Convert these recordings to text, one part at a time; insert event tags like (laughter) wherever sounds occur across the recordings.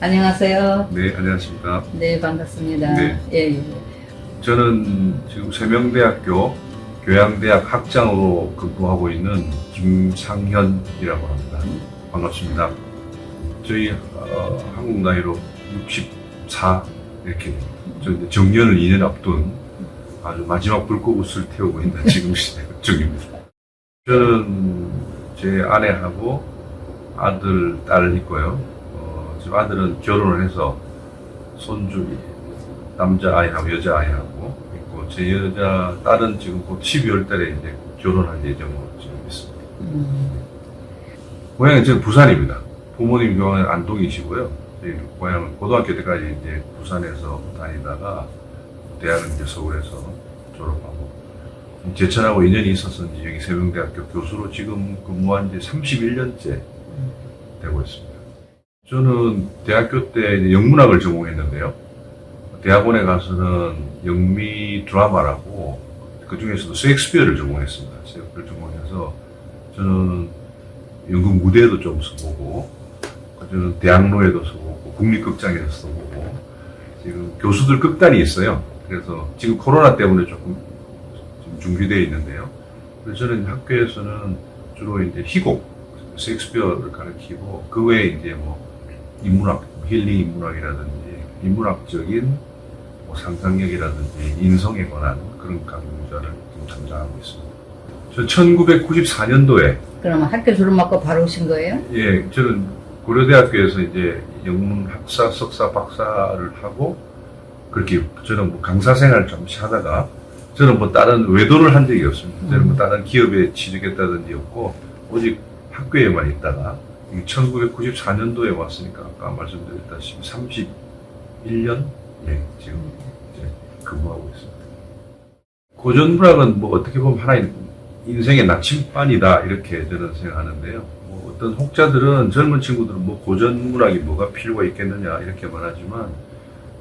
안녕하세요. 네, 안녕하십니까. 네, 반갑습니다. 네. 예, 예. 저는 지금 세명대학교 교양대학 학장으로 근무하고 있는 김상현이라고 합니다. 반갑습니다. 저희 어, 한국 나이로 64 이렇게 됩니다. 정년을 2년 앞둔 아주 마지막 불꽃을 태우고 있는 (laughs) 지금 시대 중입니다. 저는 제 아내하고 아들, 딸 있고요. 어, 지금 아들은 결혼을 해서 손주 남자 아이하고 여자 아이하고 있고 제 여자 딸은 지금 곧 12월 달에 이제 결혼할 예정으로 지금 있습니다. 음, 고향은 저는 부산입니다. 부모님 교환은 안동이시고요. 저희 고향은 고등학교 때까지 이제 부산에서 다니다가 대학은 이제 서울에서 졸업하고 제천하고 인연이 이제 여기 세명대학교 교수로 지금 근무한 지 31년째 되고 있습니다. 저는 대학교 때 영문학을 전공했는데요. 대학원에 가서는 영미 드라마라고 그 중에서도 셰익스피어를 전공했습니다. 셰익스피어를 전공해서 저는 연극 무대에도 좀 써보고 저는 대학로에도 써보고 국립극장에서 써보고 지금 교수들 극단이 있어요. 그래서 지금 코로나 때문에 조금 지금 중지되어 있는데요. 그래서 저는 학교에서는 주로 이제 희곡, 셰익스피어를 가르치고 그 외에 이제 뭐 인문학, 힐링 인문학이라든지 인문학적인 뭐 상상력이라든지 인성에 관한 그런 강좌를 담당하고 있습니다. 저 1994년도에 그러면 학교 졸업하고 바로 오신 거예요? 예, 저는 고려대학교에서 이제 영문 학사, 석사, 박사를 하고 그렇게 저는 뭐 강사 생활을 잠시 하다가 저는 뭐 다른 외도를 한 적이 없습니다. 저는 뭐 다른 기업에 취직했다든지 없고 오직 학교에만 있다가 1994년도에 왔으니까 아까 말씀드렸다시피 31년 예, 지금 이제 근무하고 있습니다. 고전문학은 뭐 어떻게 보면 하나의 인생의 나침반이다 이렇게 저는 생각하는데요. 뭐 어떤 혹자들은 젊은 친구들은 뭐 고전문학이 뭐가 필요가 있겠느냐 이렇게 말하지만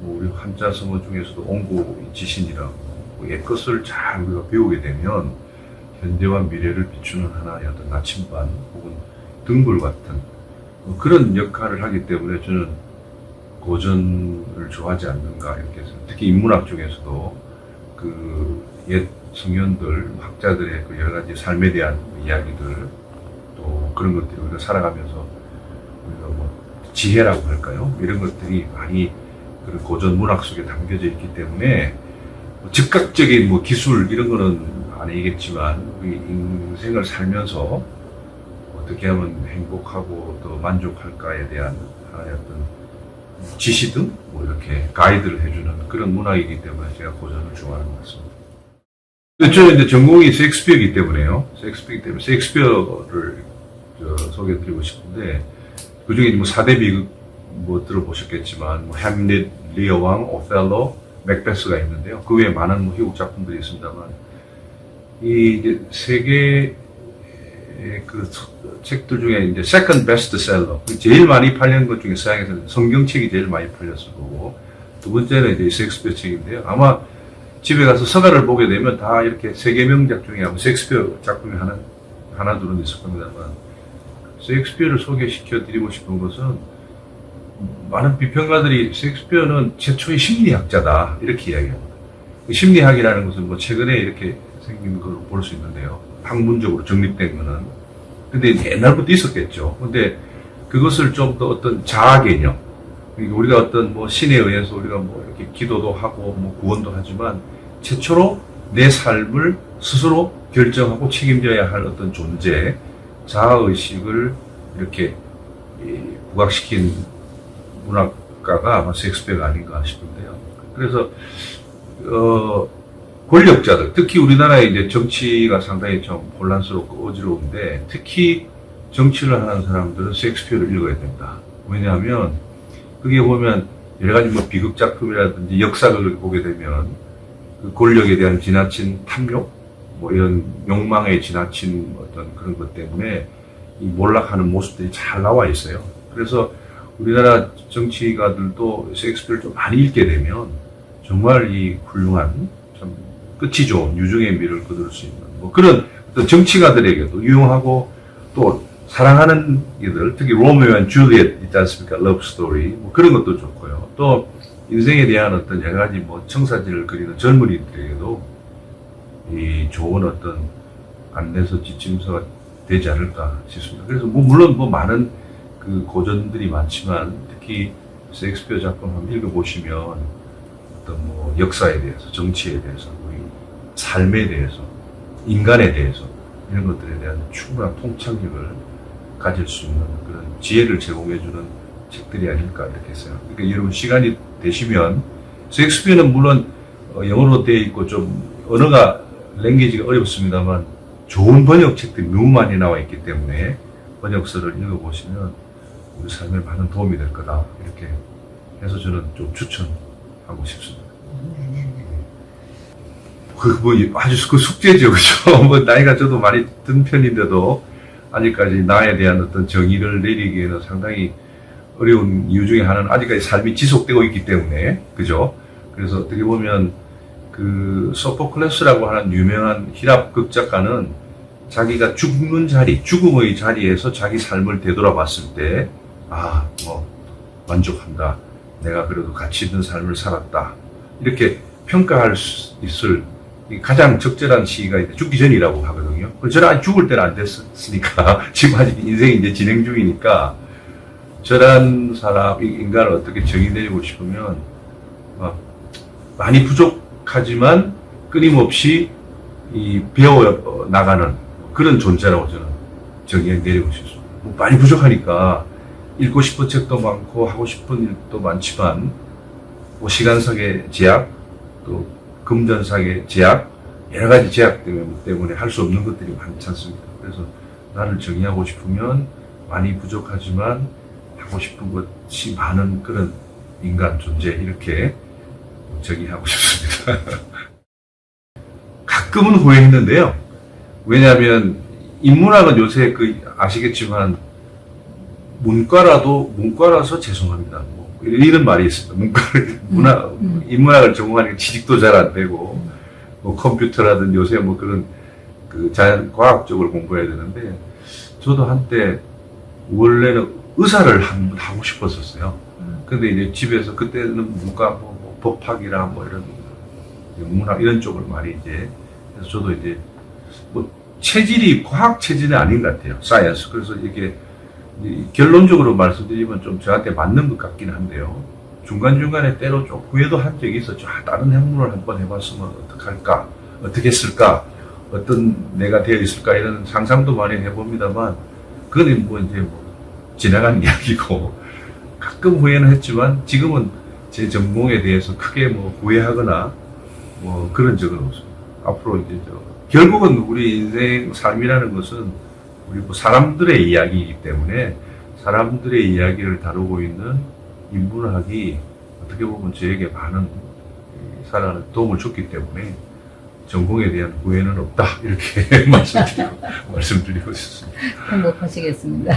뭐 우리 한자 성어 중에서도 옹고 지신이라고 뭐 옛 것을 잘 우리가 배우게 되면 현재와 미래를 비추는 하나의 어떤 나침반 혹은 등불 같은 뭐 그런 역할을 하기 때문에 저는 고전을 좋아하지 않는가 이렇게 해서 특히 인문학 중에서도 그옛 성현들 학자들의 그 여러 가지 삶에 대한 이야기들 또 그런 것들이 우리가 살아가면서 우리가 뭐 지혜라고 할까요? 이런 것들이 많이 그 고전 문학 속에 담겨져 있기 때문에 뭐 즉각적인 뭐 기술 이런 거는 아니겠지만 우리 인생을 살면서 어떻게 하면 행복하고 또 만족할까에 대한 하나의 어떤 지시 등 뭐 이렇게 가이드를 해주는 그런 문학이기 때문에 제가 고전을 좋아하는 것 같습니다. 저는 이제 전공이 셰익스피어이기 때문에요. 셰익스피어이기 때문에 셰익스피어를 저 소개해드리고 싶은데 그 중에 뭐 4대 비극 뭐 들어보셨겠지만 뭐 햄릿, 리어왕, 오텔로, 맥베스가 있는데요. 그 외에 많은 뭐 희곡 작품들이 있습니다만 이 세계 그 책들 중에 이제 세컨 베스트셀러 제일 많이 팔린 것 중에 서양에서는 성경책이 제일 많이 팔렸을 거고 두 번째는 이제 셰익스피어 책인데요. 아마 집에 가서 서가를 보게 되면 다 이렇게 세계 명작 중에 아마 셰익스피어 작품이 하나 하나 둘은 있을 겁니다만 셰익스피어를 소개시켜 드리고 싶은 것은 많은 비평가들이 셰익스피어는 최초의 심리학자다 이렇게 이야기합니다. 그 심리학이라는 것은 뭐 최근에 이렇게 생긴 걸로 볼 수 있는데요. 학문적으로 정립된 거는 근데 옛날부터 있었겠죠. 근데 그것을 좀 더 어떤 자아 개념 그러니까 우리가 어떤 뭐 신에 의해서 우리가 뭐 이렇게 기도도 하고 뭐 구원도 하지만 최초로 내 삶을 스스로 결정하고 책임져야 할 어떤 존재 자아의식을 이렇게 이 부각시킨 문학가가 아마 셰익스피어가 아닌가 싶은데요. 그래서 어 권력자들 특히 우리나라의 이제 정치가 상당히 좀 혼란스럽고 어지러운데 특히 정치를 하는 사람들은 셰익스피어를 읽어야 된다. 왜냐하면 그게 보면 여러 가지 뭐 비극 작품이라든지 역사극을 보게 되면 그 권력에 대한 지나친 탐욕, 뭐 이런 욕망에 지나친 어떤 그런 것 때문에 이 몰락하는 모습들이 잘 나와 있어요. 그래서 우리나라 정치가들도 셰익스피어를 좀 많이 읽게 되면 정말 이 훌륭한 참 끝이 좋은 유중의 미를 거둘 수 있는 뭐 그런 정치가들에게도 유용하고 또 사랑하는 이들, 특히 로미오와 줄리엣 있지 않습니까? 러브 스토리. 뭐 그런 것도 좋고요. 또 인생에 대한 어떤 여러 가지 뭐 청사진을 그리는 젊은이들에게도 이 좋은 어떤 안내서 지침서가 되지 않을까 싶습니다. 그래서 뭐 물론 뭐 많은 그 고전들이 많지만 특히 셰익스피어 작품 한번 읽어보시면 어떤 뭐 역사에 대해서, 정치에 대해서, 삶에 대해서, 인간에 대해서 이런 것들에 대한 충분한 통찰력을 가질 수 있는 그런 지혜를 제공해주는 책들이 아닐까 이렇게 했어요. 그러니까 여러분 시간이 되시면 셰익스피어는 물론 어, 영어로 되어 있고 좀 언어가 랭귀지가 어렵습니다만 좋은 번역책들이 너무 많이 나와 있기 때문에 번역서를 읽어보시면 우리 삶에 많은 도움이 될 거다 이렇게 해서 저는 좀 추천하고 싶습니다. 그 뭐 아주 그 숙제죠, (laughs) 그죠? 뭐 나이가 저도 많이 든 편인데도 아직까지 나에 대한 어떤 정의를 내리기에는 상당히 어려운 이유 중에 하나는 아직까지 삶이 지속되고 있기 때문에 그죠? 그래서 어떻게 보면 그 소포클레스라고 하는 유명한 히랍 극작가는 자기가 죽는 자리, 죽음의 자리에서 자기 삶을 되돌아봤을 때, 아, 뭐, 만족한다. 내가 그래도 가치 있는 삶을 살았다. 이렇게 평가할 수 있을 이 가장 적절한 시기가 죽기 전이라고 하거든요. 그 저는 죽을 때는 안 됐으니까, (laughs) 지금 아직 인생이 이제 진행 중이니까, 저런 사람, 이 인간을 어떻게 정의 내리고 싶으면, 어, 많이 부족하지만 끊임없이 이 배워 나가는 그런 존재라고 저는 정의 내리고 싶습니다. 뭐 많이 부족하니까 읽고 싶은 책도 많고 하고 싶은 일도 많지만 뭐 시간상의 제약 또 금전상의 제약 여러 가지 제약 때문에, 할 수 없는 것들이 많지 않습니까? 그래서 나를 정의하고 싶으면 많이 부족하지만 하고 싶은 것이 많은 그런 인간 존재 이렇게 정의하고 (laughs) 싶습니다. 가끔은 후회했는데요. 왜냐하면 인문학은 요새 그 아시겠지만 문과라도 문과라서 죄송합니다. 뭐 이런 말이 있습니다. 문과 문학 음. 인문학을 전공하니까 취직도 잘 안 되고 뭐 컴퓨터라든 요새 뭐 그런 그 자연 과학 쪽을 공부해야 되는데 저도 한때 원래는 의사를 한- 하고 싶었었어요. 근데 이제 집에서 그때는 문과 뭐, 뭐 법학이나 뭐 이런 영문학 이런 쪽을 많이 이제 그래서 저도 이제 뭐 체질이 과학 체질이 아닌 것 같아요. 사이언스. 그래서 이게 결론적으로 말씀드리면 좀 저한테 맞는 것 같긴 한데요. 중간중간에 때로 좀 후회도 한 적이 있었죠. 아, 다른 학문을 한번 해봤으면 어떡할까? 어떻게 했을까? 어떤 내가 되어 있을까? 이런 상상도 많이 해봅니다만, 그건 뭐 이제 뭐 지나간 이야기고, (laughs) 가끔 후회는 했지만, 지금은 제 전공에 대해서 크게 뭐 후회하거나, 뭐 그런 적은 없습니다. 앞으로 이제 저, 결국은 우리 인생 삶이라는 것은 우리 뭐 사람들의 이야기이기 때문에 사람들의 이야기를 다루고 있는 인문학이 어떻게 보면 저에게 많은 이 살아가는 도움을 줬기 때문에 전공에 대한 후회는 없다 (laughs) 이렇게 (laughs) 말씀드리고 (laughs) 말씀드리고 싶습니다. 행복하시겠습니다.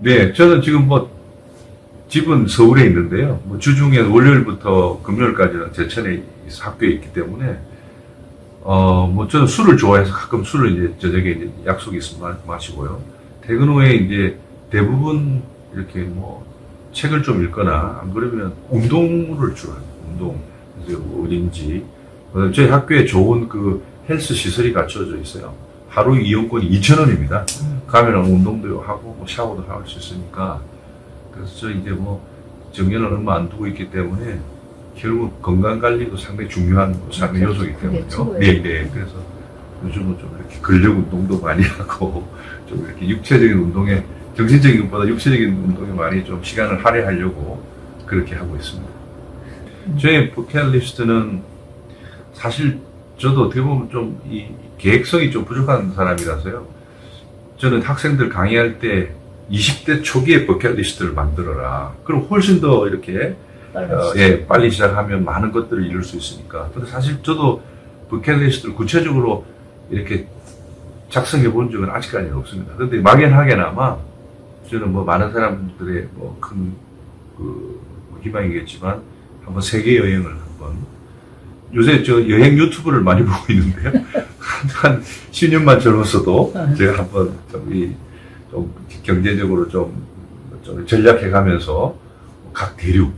네, 저는 지금 뭐 집은 서울에 있는데요. 뭐 주중에 월요일부터 금요일까지는 제천에 있- 학교에 있기 때문에 어 뭐 저는 술을 좋아해서 가끔 술을 이제 저녁에 이제 약속이 있으면 마- 마시고요. 퇴근 후에 이제 대부분 이렇게 뭐 책을 좀 읽거나 안 그러면 운동을 주로 합니다. 운동 그래서 어딘지 어, 저희 학교에 좋은 그 헬스 시설이 갖춰져 있어요. 하루 이용권이 2,000원입니다. 가면 운동도 하고 뭐 샤워도 할 수 있으니까 그래서 저 이제 뭐 정년을 얼마 안 두고 있기 때문에 결국 건강 관리도 상당히 중요한 삶의 그렇죠. 요소이기 그게 때문에요. 네, 네. 그래서 요즘은 좀 이렇게 근력 운동도 많이 (laughs) 하고 좀 이렇게 육체적인 운동에 정신적인 것보다 육체적인 운동에 많이 좀 시간을 할애하려고 그렇게 하고 있습니다. 저의 버킷리스트는 사실 저도 어떻게 보면 좀 이 계획성이 좀 부족한 사람이라서요. 저는 학생들 강의할 때 20대 초기에 버킷리스트를 만들어라. 그럼 훨씬 더 이렇게 어, 예, 빨리 시작하면 많은 것들을 이룰 수 있으니까. 근데 사실 저도 버킷리스트를 구체적으로 이렇게 작성해 본 적은 아직까지는 없습니다. 근데 막연하게나마 저는 뭐 많은 사람들의 뭐 큰 그 희망이겠지만 한번 세계 여행을 한번 요새 저 여행 유튜브를 많이 (laughs) 보고 있는데요. 한, 한 10년만 젊었어도 제가 한번 좀, 이, 좀 경제적으로 좀, 좀 전략해 가면서 각 대륙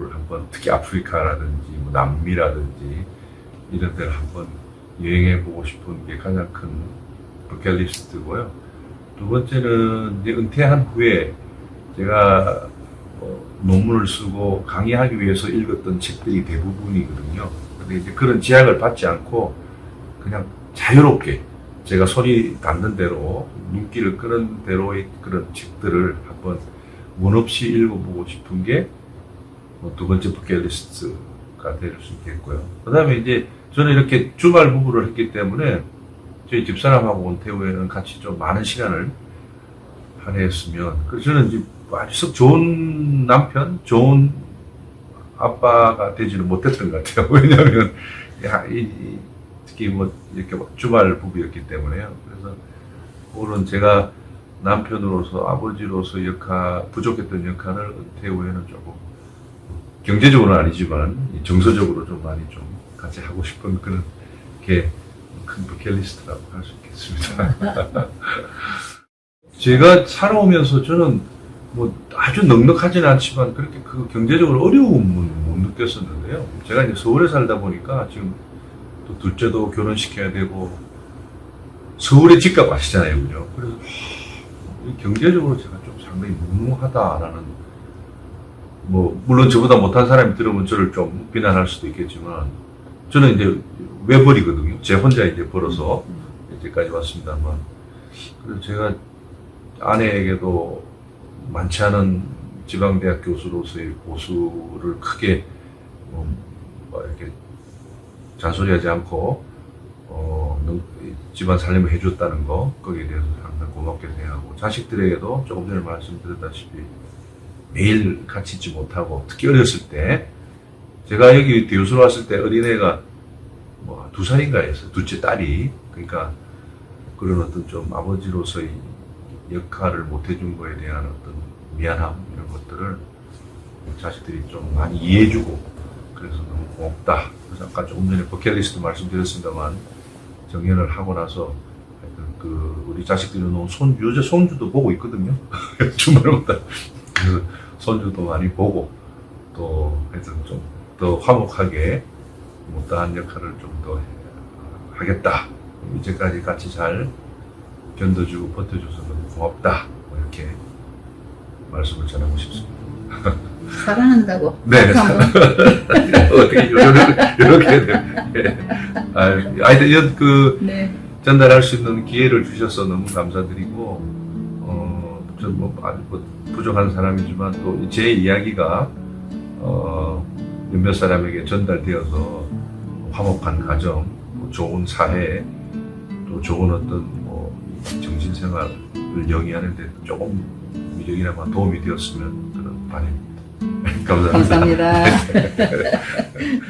을 한번 특히 아프리카라든지 뭐 남미라든지 이런 데를 한번 여행해 보고 싶은 게 가장 큰 버킷리스트고요. 두 번째는 이제 은퇴한 후에 제가 어, 논문을 쓰고 강의하기 위해서 읽었던 책들이 대부분이거든요. 근데 이제 그런 제약을 받지 않고 그냥 자유롭게 제가 소리 닿는 대로 눈길을 끄는 대로의 그런 책들을 한번 문 없이 읽어보고 싶은 게뭐 두 번째 버킷리스트가 될 수 있겠고요. 그 다음에 이제 저는 이렇게 주말 부부를 했기 때문에 저희 집사람하고 온태우에는 같이 좀 많은 시간을 할애했으면 그래서 저는 이제 아주 썩 좋은 남편, 좋은 아빠가 되지는 못했던 것 같아요. (laughs) 왜냐하면 야, 이, 이, 특히 뭐 이렇게 막 주말 부부였기 때문에요. 그래서 오늘은 제가 남편으로서 아버지로서 역할 부족했던 역할을 은퇴 후에는 조금 경제적으로는 아니지만 정서적으로 좀 많이 좀 같이 하고 싶은 그런 게 큰 버킷리스트라고 할 수 있겠습니다. (laughs) 제가 살아오면서 저는 뭐 아주 넉넉하지는 않지만 그렇게 그 경제적으로 어려움은 못 느꼈었는데요. 제가 이제 서울에 살다 보니까 지금 또 둘째도 결혼시켜야 되고 서울의 집값 아시잖아요, 그죠? 그래서 경제적으로 제가 좀 상당히 무능하다라는 뭐 물론 저보다 못한 사람이 들으면 저를 좀 비난할 수도 있겠지만 저는 이제 외벌이거든요. 제 혼자 이제 벌어서 이제까지 왔습니다만 그래서 제가 아내에게도 많지 않은 지방대학 교수로서의 고수를 크게 뭐, 뭐 이렇게 잔소리하지 않고 어, 능- 집안 살림을 해줬다는 거 거기에 대해서 항상 고맙게 생각하고 자식들에게도 조금 전에 말씀드렸다시피 매일 같이 있지 못하고 특히 어렸을 때 제가 여기 교수로 왔을 때 어린애가 뭐 두 살인가 했어요 둘째 딸이 그러니까 그런 어떤 좀 아버지로서의 역할을 못 해준 거에 대한 어떤 미안함 이런 것들을 자식들이 좀 많이 이해해주고 그래서 너무 고맙다. 그래서 아까 조금 전에 버킷리스트 말씀드렸습니다만 정년을 하고 나서 하여튼 그 우리 자식들이 너무 손주 요새 손주도 보고 있거든요. (laughs) 주말마다 그래서 손주도 많이 보고 또 하여튼 좀 더 화목하게 못다한 역할을 좀 더 하겠다. 이제까지 같이 잘 견뎌주고 버텨줘서 너무 고맙다. 뭐 이렇게 말씀을 전하고 싶습니다. (laughs) 사랑한다고. 네. (laughs) 어떻게 이렇게 이렇게 네. 아, 하여튼 그 네. 전달할 수 있는 기회를 주셔서 너무 감사드리고 어, 전뭐 아주 뭐 부족한 사람이지만 또 제 이야기가 어, 몇몇 사람에게 전달되어서 화목한 가정, 뭐 좋은 사회, 또 좋은 어떤 뭐 정신생활을 영위하는 데 조금 미력이나마 도움이 되었으면 저는 바랍니다. (laughs) 감사합니다. 감사합니다. (laughs)